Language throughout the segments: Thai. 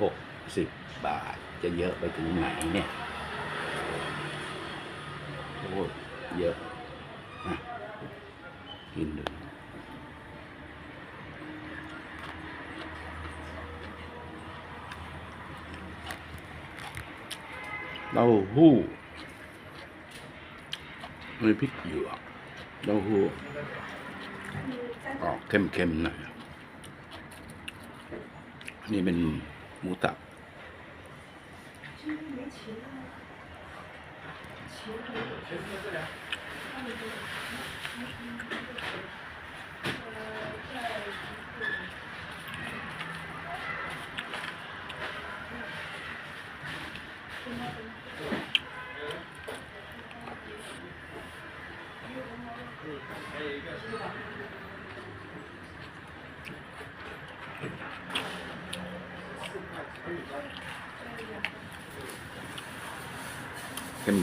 หกสิบบาท จะเยอะไปถึงไหนเนี่ยโอ้เยอะอะกินดูเต้าหู้มีพริกหยวกเต้าหู้ออกเข้มๆหน่อยนี่เป็น ห มูสับ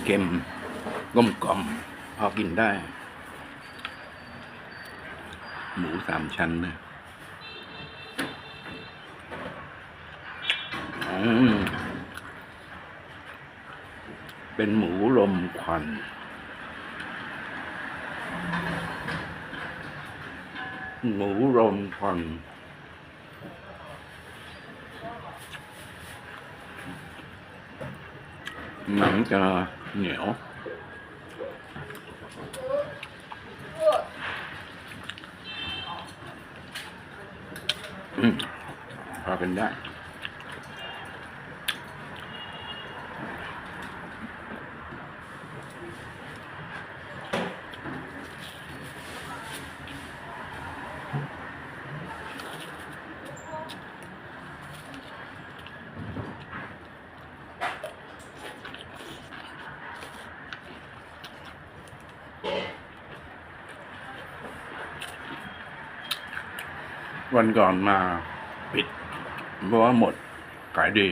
เค็มๆกลมกล่อมพอกินได้ หมูสามชั้นนะเป็นหมูลมควันหมูลมควัน หนังจะเห วันก่อนมาปิด เพราะว่าหมดขายดี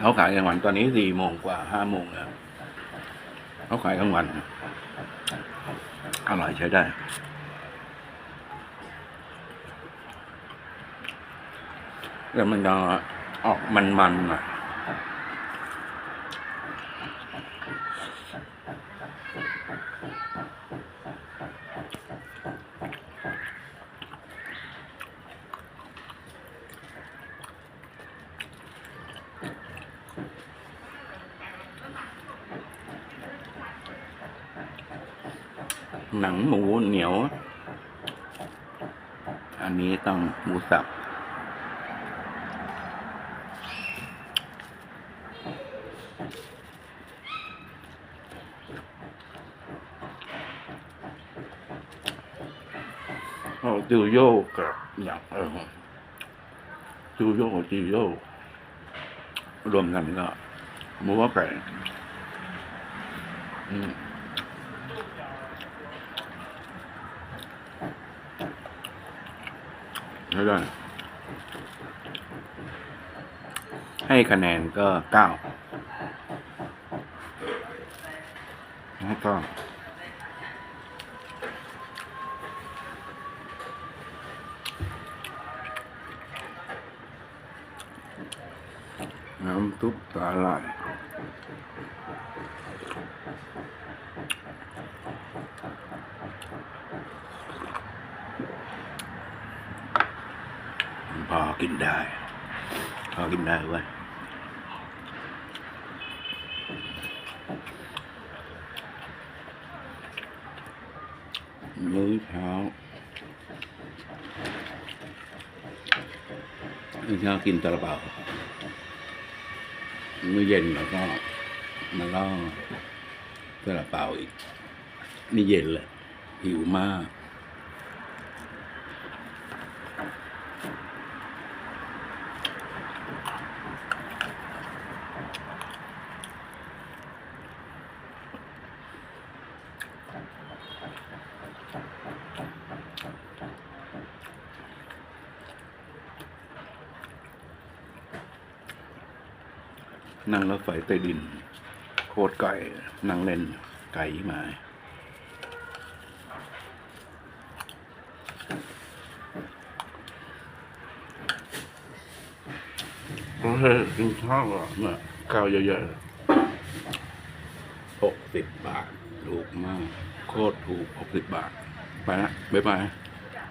เขาขายกลางวันตอนนี้สี่โมงกว่าห้าโมงแล้วเขาขายกลางวันอร่อยใช้ได้แล้วมันจะออกมันๆหน่อย หนังหมูเหนียว อันนี้ต้องหมูสับโอ้จิวโยกับอย่างเออจิวโยกับจิวโยรวมกันก็หมูว่าไก่อืม ไม่ได้ ให้คะแนนก็เก้าแล้วก็น้ำซุปสาหร่าย กินได้พอกินได้เว้ยมื้อเช้ามื้อเช้ากินตะลาเปามื้อเย็นแล้วก็มาล่อตะลาเปาอีกนี่เย็นแหละหิวมาก นั่งรถไฟใต้ดิน โคตรไก่นั่งเล่นไก่มาโอเคกินข้าวอะเนี่ยข้าวเยอะๆหกสิบบาท ถูกมาก โคตรถูกหกสิบบาท ไปละบ๊ายบาย